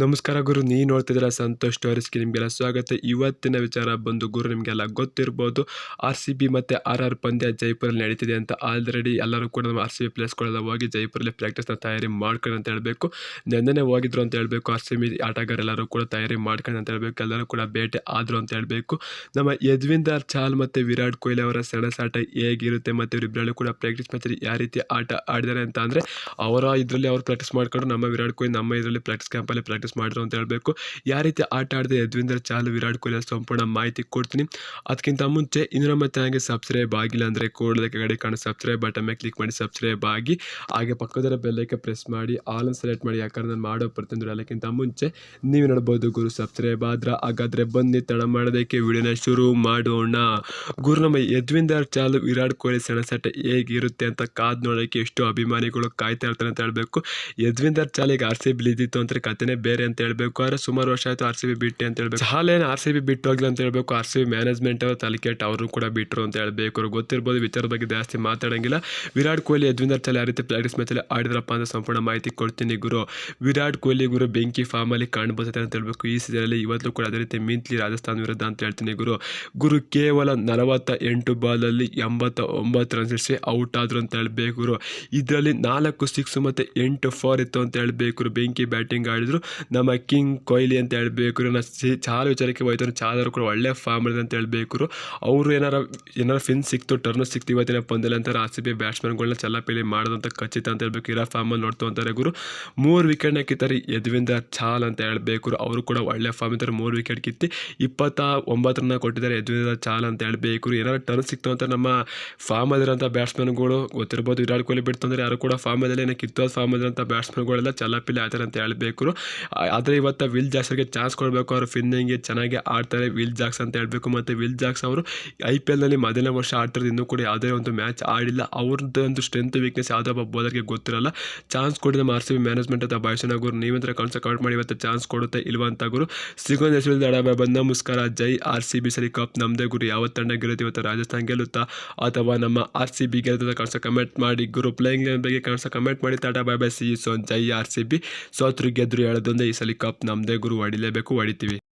ನಮಸ್ಕಾರ ಗುರು ನೀ ನೋಡ್ತಿದ್ದೀರ ಸಂತೋಷ್ ಸ್ಟೋರೀಸ್ಗೆ ನಿಮಗೆಲ್ಲ ಸ್ವಾಗತ. ಇವತ್ತಿನ ವಿಚಾರ ಬಂದು ಗುರು, ನಿಮಗೆಲ್ಲ ಗೊತ್ತಿರ್ಬೋದು. ಆರ್ ಸಿ ಬಿ ಮತ್ತು ಆರ್ ಆರ್ ಪಂದ್ಯ ಜೈಪುರಲ್ಲಿ ನಡೀತಿದೆ ಅಂತ. ಆಲ್ರೆಡಿ ಎಲ್ಲರೂ ಕೂಡ ನಮ್ಮ ಆರ್ ಸಿ ಬಿ ಪ್ಲೇಸ್ಗಳೆಲ್ಲ ಹೋಗಿ ಜೈಪುರಲ್ಲಿ ಪ್ರಾಕ್ಟೀಸ್ನ ತಯಾರಿ ಮಾಡ್ಕೊಂಡು ಅಂತ ಹೇಳಬೇಕು. ನೆನ್ನೆ ಹೋಗಿದ್ರು ಅಂತ ಹೇಳಬೇಕು. ಆರ್ ಸಿ ಬಿ ಆಟಗಾರೆಲ್ಲರೂ ಕೂಡ ತಯಾರಿ ಮಾಡ್ಕೊಂಡು ಅಂತ ಹೇಳಬೇಕು. ಎಲ್ಲರೂ ಕೂಡ ಭೇಟಿ ಆದರು ಅಂತ ಹೇಳಬೇಕು. ನಮ್ಮ ಯದ್ವಿಂದರ್ ಚಾಲ್ ಮತ್ತು ವಿರಾಟ್ ಕೊಹ್ಲಿ ಅವರ ಸೆಣಸಾಟ ಹೇಗಿರುತ್ತೆ ಮತ್ತು ಇವರಿಬ್ಬರಲ್ಲೂ ಕೂಡ ಪ್ರಾಕ್ಟೀಸ್ ಮ್ಯಾಚಲ್ಲಿ ಯಾವ ರೀತಿ ಆಟ ಆಡಿದ್ದಾರೆ ಅಂತ ಅಂದರೆ, ಅವರ ಇದರಲ್ಲಿ ಅವರು ಪ್ರಾಕ್ಟೀಸ್ ಮಾಡ್ಕೊಂಡು ನಮ್ಮ ವಿರಾಟ್ ಕೊಹ್ಲಿ ನಮ್ಮ ಇದರಲ್ಲಿ ಪ್ರಾಕ್ಟೀಸ್ ಕ್ಯಾಂಪಲ್ಲಿ ಪ್ರಾಕ್ಟೀಸ್ ಮಾಡಿದ್ರು ಅಂತ ಹೇಳಬೇಕು. ಯಾವ ರೀತಿ ಆಟ ಆಡಿದೆ ಯದ್ವಿಂದರ್ ಚಾಲು ವಿರಾಟ್ ಕೊಹ್ಲಿ ಸಂಪೂರ್ಣ ಮಾಹಿತಿ ಕೊಡ್ತೀನಿ. ಅದಕ್ಕಿಂತ ಮುಂಚೆ ಇನ್ನು ನಮ್ಮ ಚಾನಲ್ಗೆ ಸಬ್ಸ್ಕ್ರೈಬ್ ಆಗಿಲ್ಲ ಅಂದರೆ ಕೂಡಲೇ ಕಡೆ ಕಾಣೋ ಸಬ್ಸ್ಕ್ರೈಬ್ ಬಟನ್ ಮೇಲೆ ಕ್ಲಿಕ್ ಮಾಡಿ ಸಬ್ಸ್ಕ್ರೈಬ್ ಆಗಿ. ಹಾಗೆ ಪಕ್ಕದರ ಬೆಲ್ಲೈಕೆ ಪ್ರೆಸ್ ಮಾಡಿ ಆಲ್ ಸೆಲೆಕ್ಟ್ ಮಾಡಿ. ಯಾಕಂದ್ರೆ ನಾನು ಮಾಡೋ ಪ್ರತಿಯೊಂದು ಅದಕ್ಕಿಂತ ಮುಂಚೆ ನೀವು ನೋಡ್ಬೋದು ಗುರು ಸಬ್ಸ್ಕ್ರೈಬ್ ಆದ್ರೆ ಹಾಗಾದ್ರೆ ಬನ್ನಿ, ತಡ ಮಾಡೋದಕ್ಕೆ ವಿಡಿಯೋನ ಶುರು ಮಾಡೋಣ. ಗುರು ನಮ್ಮ ಯದ್ವಿಂದರ್ ಚಾಲು ವಿರಾಟ್ ಕೊಹ್ಲಿ ಸೆಣಸಾಟ ಹೇಗಿರುತ್ತೆ ಅಂತ ಕಾದ್ ನೋಡೋಕ್ಕೆ ಎಷ್ಟು ಅಭಿಮಾನಿಗಳು ಕಾಯ್ತಾ ಇರ್ತಾರೆ ಅಂತ ಹೇಳಬೇಕು. ಯದ್ವಿಂದರ್ ಚಾಲಿಗೆ ಆರ್ ಸಿ ಬಿ ಇದ್ದಿತ್ತು ಅಂದ್ರೆ ಬೇರೆ ಅಂತ ಹೇಳಬೇಕು. ಆದರೆ ಸುಮಾರು ವರ್ಷ ಆಯಿತು ಆರ್ ಸಿ ಬಿ ಬಿಟ್ಟೆ ಅಂತ ಹೇಳಬೇಕು. ಹಾಲೇನು ಆರ್ ಸಿ ಬಿ ಬಿಟ್ಟು ಹೋಗಲಿ ಅಂತ ಹೇಳಬೇಕು. ಆರ್ ಸಿ ಬಿ ಮ್ಯಾನೇಜ್ಮೆಂಟ್ ಅವರು ತಲೆಕೆಟ್ಟು ಅವರು ಕೂಡ ಬಿಟ್ಟರು ಅಂತ ಹೇಳಬೇಕು. ಅವ್ರು ಗೊತ್ತಿರ್ಬೋದು ವಿಚಾರದ ಬಗ್ಗೆ ಜಾಸ್ತಿ ಮಾತಾಡೋಂಗಿಲ್ಲ. ವಿರಾಟ್ ಕೊಹ್ಲಿ, ಯದ್ವಿಂದರ್ ಚಲ ಯಾವ ರೀತಿ ಪ್ರಾಕ್ಟೀಸ್ ಮ್ಯಾಚಲ್ಲಿ ಆಡಿದ್ರಪ್ಪ ಅಂತ ಸಂಪೂರ್ಣ ಮಾಹಿತಿ ಕೊಡ್ತೀನಿ ಗುರು. ವಿರಾಟ್ ಕೊಹ್ಲಿ ಗುರು ಬೆಂಕಿ ಫಾರ್ಮಲ್ಲಿ ಕಾಣ್ಬೋದತ್ತೆ ಅಂತ ಹೇಳಬೇಕು. ಈ ಸೀಸನಲ್ಲಿ ಇವತ್ತು ಕೂಡ ಅದೇ ರೀತಿ ಮಿಂತ್ಲಿ ರಾಜಸ್ಥಾನ್ ವಿರುದ್ಧ ಅಂತ ಹೇಳ್ತೀನಿ ಗುರು. ಗುರು, ಕೇವಲ ನಲವತ್ತ ಎಂಟು ಬಾಲಲ್ಲಿ ಎಂಬತ್ತ ಒಂಬತ್ತು ರನ್ ಇಡಿಸಿ ಔಟ್ ಆದರು ಅಂತ ಹೇಳಬೇಕು ಇದರಲ್ಲಿ ನಾಲ್ಕು ಸಿಕ್ಸ್ ಮತ್ತು ಎಂಟು ಫೋರ್ ಇತ್ತು ಅಂತ ಹೇಳಬೇಕು ಬೆಂಕಿ ಬ್ಯಾಟಿಂಗ್ ಆಡಿದ್ರು. ನಮ್ಮ ಕಿಂಗ್ ಕೊಹ್ಲಿ ಅಂತ ಹೇಳಬೇಕು ನನ್ನ ಚಾಲು ವಿಚಾರಕ್ಕೆ ಹೋಯ್ತು ಚಾಲರು ಕೂಡ ಒಳ್ಳೆ ಫಾರ್ಮ್ ಇದೆ ಅಂತ ಹೇಳಬೇಕು ಅವರು ಏನಾರ ಏನಾರ ಫಿನ್ ಸಿಕ್ತು ಟರ್ನ್ ಸಿಕ್ತು ಇವತ್ತಿನ ಪಂದ್ಯದಲ್ಲಿ ಅಂತಾರೆ ಆರ್ ಸಿ ಬಿ ಬ್ಯಾಟ್ಸ್ಮನ್ಗಳನ್ನ ಚಲ್ಲಪಿಲಿ ಮಾಡೋದಂತ ಖಚಿತ ಅಂತ ಹೇಳ್ಬೇಕು. ಇರೋ ಫಾರ್ಮಲ್ಲಿ ನೋಡ್ತು ಅಂತಾರೆ ಗುರು. ಮೂರು ವಿಕೆಟ್ ಹಾಕಿದ್ದಾರೆ ಯದ್ವಿಂದ ಚಾಲ್ ಅಂತ ಹೇಳಬೇಕು ಅವರು ಕೂಡ ಒಳ್ಳೆ ಫಾರ್ಮ್ ಇದ್ದಾರೆ, ಮೂರು ವಿಕೆಟ್ ಕಿತ್ತಿ ಇಪ್ಪತ್ತ ಒಂಬತ್ತರನ್ನ ಕೊಟ್ಟಿದ್ದಾರೆ ಯದ್ವಿಂದ ಚಾಲ್ ಅಂತ ಹೇಳಬೇಕು ಏನಾರು ಟರ್ನ್ ಸಿಕ್ತು ಅಂತ ನಮ್ಮ ಫಾರ್ಮಲ್ಲಿರೋಂಥ ಬ್ಯಾಟ್ಸ್ಮನ್ಗಳು ಗೊತ್ತಿರ್ಬೋದು. ವಿರಾಟ್ ಕೊಹ್ಲಿ ಬಿಡ್ತು ಅಂದರೆ ಯಾರು ಕೂಡ ಫಾಮಲ್ಲಿ ಏನಕ್ಕೆ ಕಿತ್ತು ಫಾರ್ಮ್ ಫಾರ್ಮಲ್ಲಿರೋಂಥ ಬ್ಯಾಟ್ಸ್ಮನ್ಗಳೆಲ್ಲ ಚಲ್ಲಪಿಲಿ ಆಯ್ತಾರೆ ಅಂತ ಹೇಳಬೇಕು ಆದರೆ ಇವತ್ತು ವಿಲ್ ಜಾಕ್ಸನ್ಗೆ ಚಾನ್ಸ್ ಕೊಡಬೇಕು. ಅವರು ಫಿನ್ನಿಂಗ್ಗೆ ಚೆನ್ನಾಗಿ ಆಡ್ತಾರೆ. ವಿಲ್ ಜಾಕ್ಸ್ ಅಂತ ಹೇಳಬೇಕು. ಮತ್ತು ವಿಲ್ ಜಾಕ್ಸ್ ಅವರು ಐ ಪಿ ಎಲ್ನಲ್ಲಿ ಮೊದಲನೇ ವರ್ಷ ಆಡ್ತಿರೋದು ಇನ್ನೂ ಕೂಡ ಯಾವುದೇ ಒಂದು ಮ್ಯಾಚ್ ಆಡಿಲ್ಲ. ಅವ್ರದ್ದು ಒಂದು ಸ್ಟ್ರೆಂತ್ ವೀಕ್ನೆಸ್ ಯಾವುದೋ ಒಬ್ಬ ಬೌಲರ್ಗೆ ಗೊತ್ತಿರಲ್ಲ. ಚಾನ್ಸ್ ಕೊಡಿ ನಮ್ಮ ಆರ್ ಸಿ ಬಿ ಮ್ಯಾನೇಜ್ಮೆಂಟ್ ಅಥವಾ ಭಾಷಣ ಗುರು. ನೀವಂತರ ಕನ್ಸ ಕೌಂಟ್ ಮಾಡಿ ಇವತ್ತು ಚಾನ್ಸ್ ಕೊಡುತ್ತೆ ಇಲ್ವಂತಾಗರು ಸಿಗೋನ್ ಹೆಸರು ದಡ ಬಂದ ನಮಸ್ಕಾರ ಜೈ ಆರ್ ಸಿ ಬಿ ಸರಿ ಕಪ್ ನಮ್ಮದೇ ಗುರು. ಯಾವ ತಂಡ ಗೆಲ್ಲುತ್ತೆ ಇವತ್ತು ರಾಜಸ್ಥಾನ್ ಗೆಲ್ಲುತ್ತಾ? ಅಥವಾ ನಮ್ಮ ಆರ್ ಸಿ ಬಿ ಗೆಲ್ಲುತ್ತೆ ಕನ್ಸ ಕಮೆಂಟ್ ಮಾಡಿ ಗುರು. ಪ್ಲೇಯಿಂಗ್ ಬಗ್ಗೆ ಕನ್ಸ ಕಮೆಂಟ್ ಮಾಡಿ. ಟಾಟಾ ಬೈ ಬೈ ಸಿ ಸೋನ್ ಜೈ ಆರ್ ಸಿ ಬಿ ಸೋತ್ರು ಗೆದ್ರು ಹೇಳೋದೊಂದೇ ಈ ಸಲ ಕಪ್ ನಮ್ಮದೇ ಗುರು ಹೊಡಿಲೇಬೇಕು ಹೊಡಿತೀವಿ.